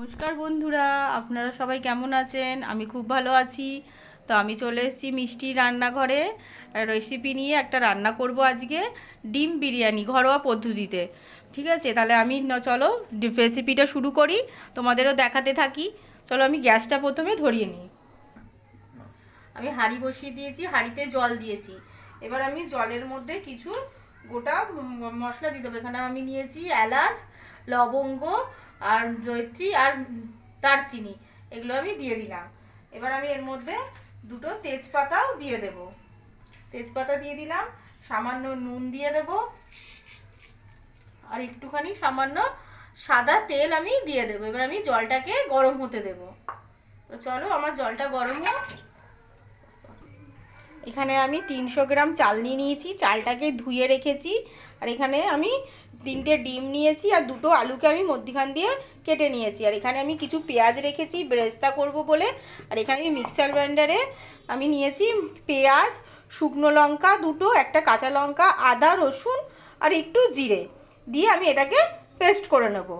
নমস্কার বন্ধুরা, আপনারা সবাই কেমন আছেন? আমি খুব ভালো আছি। তো আমি চলে এসেছি মিষ্টি রান্নাঘরে। রেসিপি নিয়ে একটা রান্না করব আজকে, ডিম বিরিয়ানি ঘরোয়া পদ্ধতিতে। ঠিক আছে? তাহলে আমি চলো রেসিপিটা শুরু করি। তোমাদেরও দেখাতে থাকি। চলো আমি গ্যাসটা প্রথমে ধরিয়ে নিই। আমি হাঁড়ি বসিয়ে দিয়েছি, হাঁড়িতে জল দিয়েছি। এবার আমি জলের মধ্যে কিছু গোটা মশলা দিতে হবে। এখানে আমি নিয়েছি এলাচ, লবঙ্গ আর জয়ত্রী আর দারচিনি, এগুলো আমি দিয়ে দিলাম। এবার আমি এর মধ্যে দুটো তেজপাতাও দিয়ে দেব। তেজপাতা দিয়ে দিলাম, সামান্য নুন দিয়ে দেব, আর একটুখানি সামান্য সাদা তেল আমি দিয়ে দেবো। এবার আমি জলটাকে গরম হতে দেবো। তো চলো, আমার জলটা গরম হোক। এখানে আমি তিনশো গ্রাম চাল নিয়ে নিয়েছি, চালটাকে ধুয়ে রেখেছি। আর এখানে আমি তিনটে ডিম নিয়েছি আর দুটো আলুকে আমি মধ্যিখান দিয়ে কেটে নিয়েছি। আর এখানে আমি কিছু পেঁয়াজ রেখেছি, বেরেস্তা করব বলে। আর এখানে আমি মিক্সার গ্রাইন্ডারে আমি নিয়েছি পেঁয়াজ, শুকনো লঙ্কা দুটো, একটা কাঁচা লঙ্কা, আদা, রসুন আর একটু জিরে দিয়ে আমি এটাকে পেস্ট করে নেব।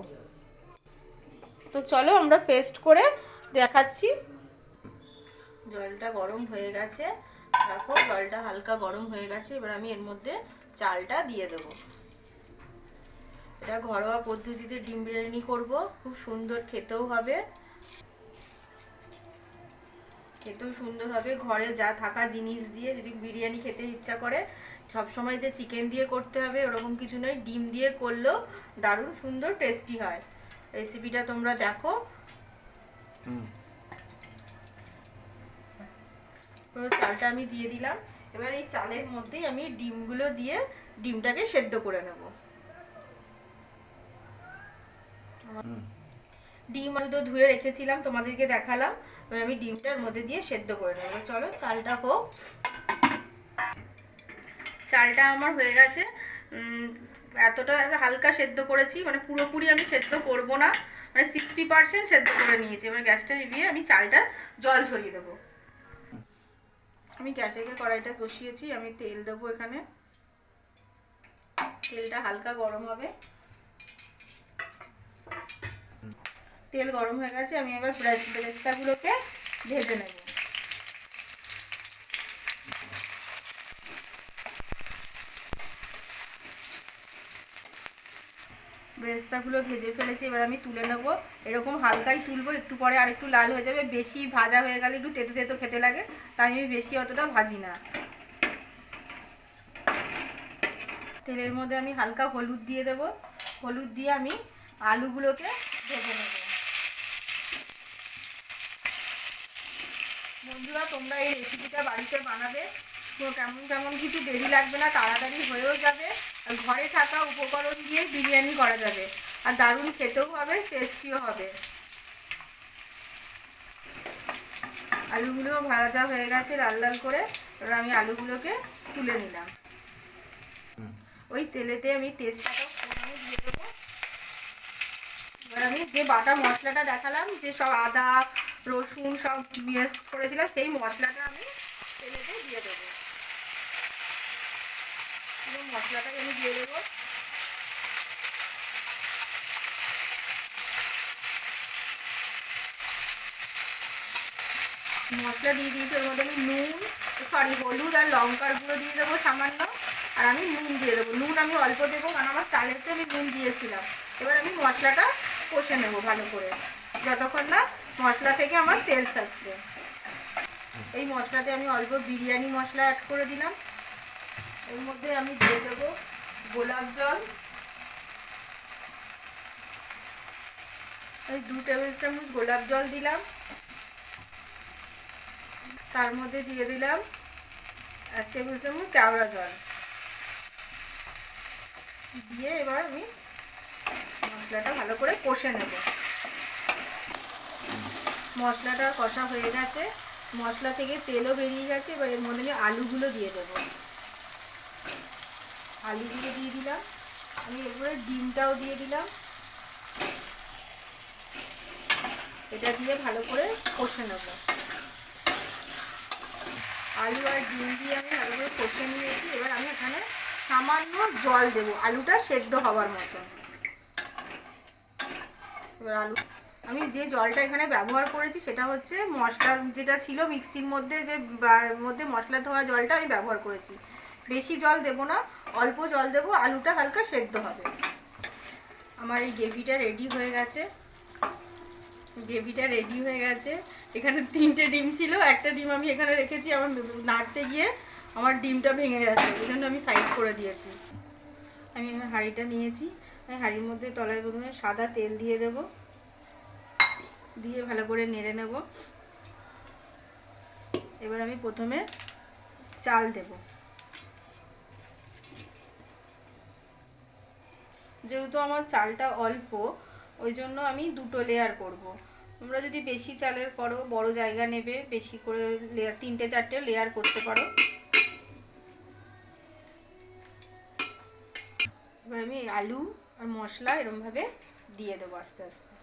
তো চলো আমরা পেস্ট করে দেখাচ্ছি। জলটা গরম হয়ে গেছে। দেখো জলটা হালকা গরম হয়ে গেছে। এবার আমি এর মধ্যে চালটা দিয়ে দেব। এটা ঘরোয়া পদ্ধতিতে ডিম বিরিয়ানি করব। খুব সুন্দর খেতেও হবে। খেতেও সুন্দর হবে। ঘরে যা থাকা জিনিস দিয়ে যদি বিরিয়ানি খেতে ইচ্ছা করে সব সময় যে চিকেন দিয়ে করতে হবে ওরকম কিছু নয়। ডিম দিয়ে করলেও দারুণ সুন্দর টেস্টি হয়। রেসিপিটা তোমরা দেখো। পুরো চালটা আমি দিয়ে দিলাম। এবার এই চালের মধ্যেই আমি ডিমগুলো দিয়ে ডিমটাকে সেদ্ধ করে নেব। ডিম আলু তো ধুয়ে রেখেছিলাম, তোমাদেরকে দেখালাম। এবার আমি ডিমটার মধ্যে দিয়ে সেদ্ধ করে নেব। চলো চালটা হোক। চালটা আমার হয়ে গেছে। এতটা হালকা সেদ্ধ করেছি মানে পুরোপুরি আমি সেদ্ধ করব না। মানে সিক্সটি পার্সেন্ট সেদ্ধ করে নিয়েছি। এবার গ্যাসটা নিভিয়ে আমি চালটা জল ছড়িয়ে দেবো। আমি গ্যাসে গিয়ে কড়াইটা কষিয়েছি আমি তেল দেবো এখানে। তেলটা হালকা গরম হবে। তেল গরম হয়ে গেছে, আমি এবার ব্রেস্তাগুলোকে ভেজে নেব। বেরেস্তাগুলো ভেজে ফেলেছি, এবার আমি তুলে নেব। এরকম হালকাই তুলবো, একটু পরে আর একটু লাল হয়ে যাবে। বেশি ভাজা হয়ে গেলে একটু তেতো তেতো খেতে লাগে, তাই আমি বেশি অতটা ভাজি না। তেলের মধ্যে আমি হালকা হলুদ দিয়ে দেব। হলুদ দিয়ে আমি আলুগুলোকে ভেজে নেব। বন্ধুরা, তোমরা এই রেসিপিটা বাড়িতে বানাবে। তো কেমন কেমন কিছু দেরি লাগবে না, তাড়াতাড়ি হয়েও যাবে। ঘরে থাকা উপকরণ দিয়ে বিরিয়ানি করা যাবে। আর দারুণ খেতেও হবে, টেস্টিও হবে। আলুগুলো ভাজা হয়ে গেছে লাল লাল করে। এবার আমি আলুগুলোকে তুলে নিলাম। ওই তেলেতে আমি তেজপাতা দিয়ে দেবো। এবার আমি যে বাটা মশলাটা দেখালাম, যে সব আদা, রসুন সব করেছিলাম, সেই মশলাটা আমি তেলেতে দিয়ে দেবো পুরো মশলাটাকে আমি দিয়ে দেবো। মশলা দিয়ে দিয়েছি, ওর মধ্যে আমি নুন, সরি, হলুদ আর লঙ্কার গুঁড়ো দিয়ে দেবো সামান্য। আর আমি নুন দিয়ে দেবো। নুন আমি অল্প দেবো, কারণ আমার চালেতে আমি নুন দিয়েছিলাম। এবার আমি মশলাটা কষে নেব ভালো করে, যতক্ষণ না মশলা থেকে আমার তেল থাকছে এই মশলাতে আমি অল্প বিরিয়ানি মশলা অ্যাড করে দিলাম। এর মধ্যে আমি দিয়ে দেবো গোলাপ জল। এই দু টেবিল চামচ গোলাপ জল দিলাম। তার মধ্যে দিয়ে দিলাম এক টেবিল চামচ জল। দিয়ে এবার আমি মশলাটা ভালো করে কষে নেব। মশলাটা কষা হয়ে গেছে। মশলা থেকে তেলও বেরিয়ে গেছে। এবার এর মধ্যে আমি আলুগুলো দিয়ে দেবো। আলুগুলো দিয়ে দিলাম। আমি এরপরে ডিমটাও দিয়ে দিলাম। এটা দিয়ে ভালো করে কষে নেব। আলু আর ডিম দিয়ে আমি ভালো করে কষে নিয়েছি। এবার আমি এখানে সামান্য জল দেবো। আলুটা সেদ্ধ হওয়ার মতন এবার আলু আমি যে জলটা এখানে ব্যবহার করেছি, সেটা হচ্ছে মশলার যেটা ছিল মিক্সির মধ্যে যে মধ্যে মশলা ধোয়া জলটা আমি ব্যবহার করেছি। বেশি জল দেব না, অল্প জল দেব, আলুটা হালকা সেদ্ধ হবে। আমার এই গ্রেভিটা রেডি হয়ে গেছে। গ্রেভিটা রেডি হয়ে গেছে। এখানে তিনটে ডিম ছিল, একটা ডিম আমি এখানে রেখেছি আমার নাড়তে গিয়ে আমার ডিমটা ভেঙে গেছে ওই জন্য আমি সাইড করে দিয়েছি। আমি এখানে হাঁড়িটা নিয়েছি, আমি হাঁড়ির মধ্যে তলায় প্রথমে সাদা তেল দিয়ে দেব। দিয়ে ভালো করে নেড়ে নেব। এবার আমি প্রথমে চাল দেব। যেহেতু আমার চালটা অল্প ওই জন্য আমি দুটো লেয়ার করব। তোমরা যদি বেশি চালের করো, বড় জায়গা নেবে, বেশি করে লেয়ার তিনটে চারটে লেয়ার করতে পারো। এবার আমি আলু আর মশলা এরমভাবে দিয়ে দেবো আস্তে আস্তে।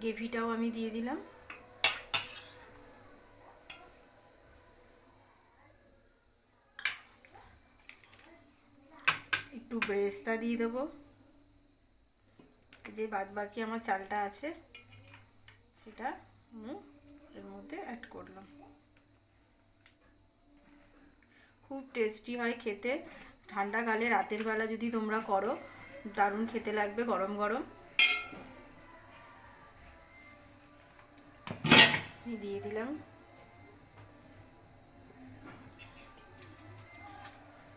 গ্রেভিটাও আমি দিয়ে দিলাম। একটু ব্রেস্তা দিয়ে দেবো। যে বাদ বাকি আমার চালটা আছে, সেটা আমি এর মধ্যে অ্যাড করলাম। খুব টেস্টি হয় খেতে। ঠান্ডা ঠান্ডাকালে রাতের বেলা যদি তোমরা করো, দারুণ খেতে লাগবে গরম গরম। দিয়ে দিলাম।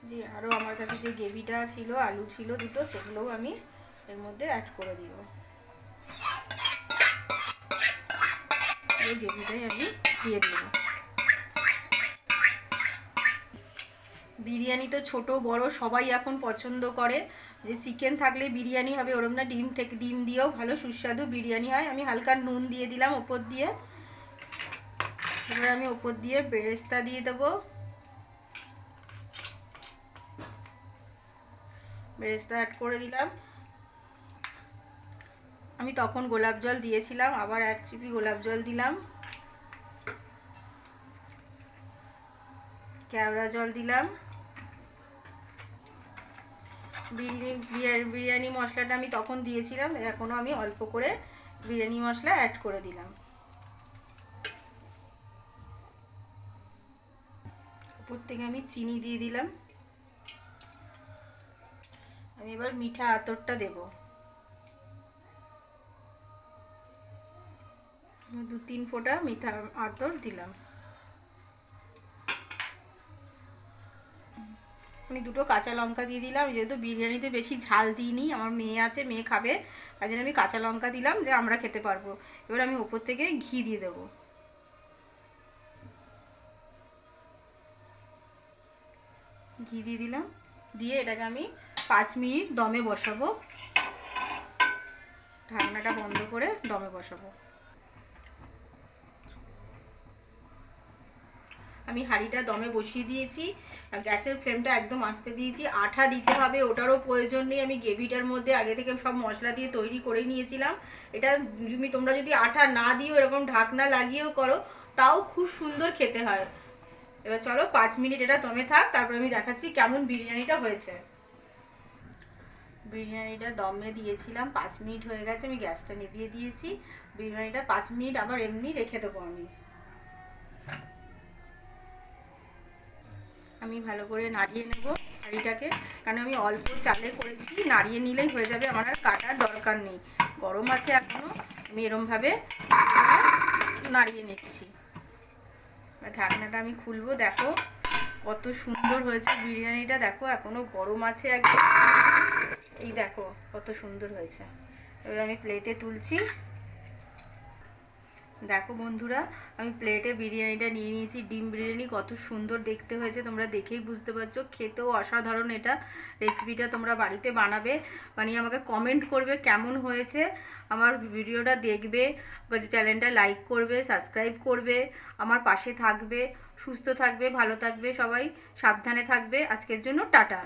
যে আরও আমার কাছে যে গ্রেভিটা ছিল, আলু ছিল দুটো, সেগুলোও আমি এর মধ্যে অ্যাড করে দিব। গ্রেভিটাই আমি দিয়ে দিব। বিরিয়ানি তো ছোট, বড়, সবাই এখন পছন্দ করে। যে চিকেন থাকলে বিরিয়ানি হবে, ওরম না ডিম থেকে ডিম দিয়েও ভালো সুস্বাদু বিরিয়ানি হয়। আমি হালকা নুন দিয়ে দিলাম ওপর দিয়ে। এবার আমি ওপর দিয়ে বেরেস্তা দিয়ে দেবো। বেরেস্তা অ্যাড করে দিলাম। আমি তখন গোলাপ জল দিয়েছিলাম, আবার এক চিপি গোলাপ জল দিলাম। কেওড়া জল দিলাম। বিরিয়ানি বিরিয়ানি মশলাটা আমি তখন দিয়েছিলাম এখনও আমি অল্প করে বিরিয়ানি মশলা অ্যাড করে দিলাম। উপর থেকে আমি চিনি দিয়ে দিলাম। আমি এবার মিঠা আতরটা দেব। দু তিন ফোঁটা মিঠা আতর দিলাম। আমি দুটো কাঁচা লঙ্কা দিয়ে দিলাম, যেহেতু বিরিয়ানিতে বেশি ঝাল দিইনি, আমার মেয়ে আছে, মেয়ে খাবে, তাই জন্য আমি কাঁচা লঙ্কা দিলাম যে আমরা খেতে পারব। এবার আমি ওপর থেকে ঘি দিয়ে দেবো। ঘি দিয়ে দিলাম, দিয়ে এটাকে আমি পাঁচ মিনিট দমে বসাবো। ঢাকনাটা বন্ধ করে দমে বসাবো। আমি হাঁড়িটা দমে বসিয়ে দিয়েছি গ্যাসের ফ্লেমটা একদম আস্তে দিয়েছি। আঠা দিতে হবে, ওটারও প্রয়োজন নেই। আমি গ্রেভিটার মধ্যে আগে থেকে সব মশলা দিয়ে তৈরি করে নিয়েছিলাম। এটা তুমি, তোমরা যদি আঠা না দিও, এরকম ঢাকনা লাগিয়েও করো, তাও খুব সুন্দর খেতে হয়। এবার চলো পাঁচ মিনিট এটা দমে থাক, তারপর আমি দেখাচ্ছি কেমন বিরিয়ানিটা হয়েছে। বিরিয়ানিটা দমে দিয়েছিলাম, পাঁচ মিনিট হয়ে গেছে, আমি গ্যাসটা নিভিয়ে দিয়েছি। বিরিয়ানিটা পাঁচ মিনিট আবার এমনি রেখে দেবো আমি। আমি ভালো করে নাড়িয়ে নেব হাঁড়িটাকে, কারণ আমি অল্প চালে করেছি, নাড়িয়ে নিলেই হয়ে যাবে, আমার আর কাটার দরকার নেই। গরম আছে এখনও আমি এরমভাবে নাড়িয়ে নিচ্ছি। ঢাকনাটা আমি খুলবো, দেখো কত সুন্দর হয়েছে বিরিয়ানিটা, দেখো এখনও গরম আছে একদম। এই দেখো, কত সুন্দর হয়েছে। এবার আমি প্লেটে তুলছি। দেখো বন্ধুরা, আমি প্লেটে বিরিয়ানিটা নিয়ে নিয়েছি, ডিম বিরিয়ানি কত সুন্দর দেখতে হয়েছে, তোমরা দেখেই বুঝতে পারছ। খেতেও অসাধারণ এটা রেসিপিটা তোমরা বাড়িতে বানাবে। বানিয়ে আমাকে কমেন্ট করবে কেমন হয়েছে, আমার ভিডিওটা দেখবে, বা চ্যানেলটা লাইক করবে সাবস্ক্রাইব করবে, আমার পাশে থাকবে, সুস্থ থাকবে, ভালো থাকবে, সবাই সাবধানে থাকবে। আজকের জন্য টাটা।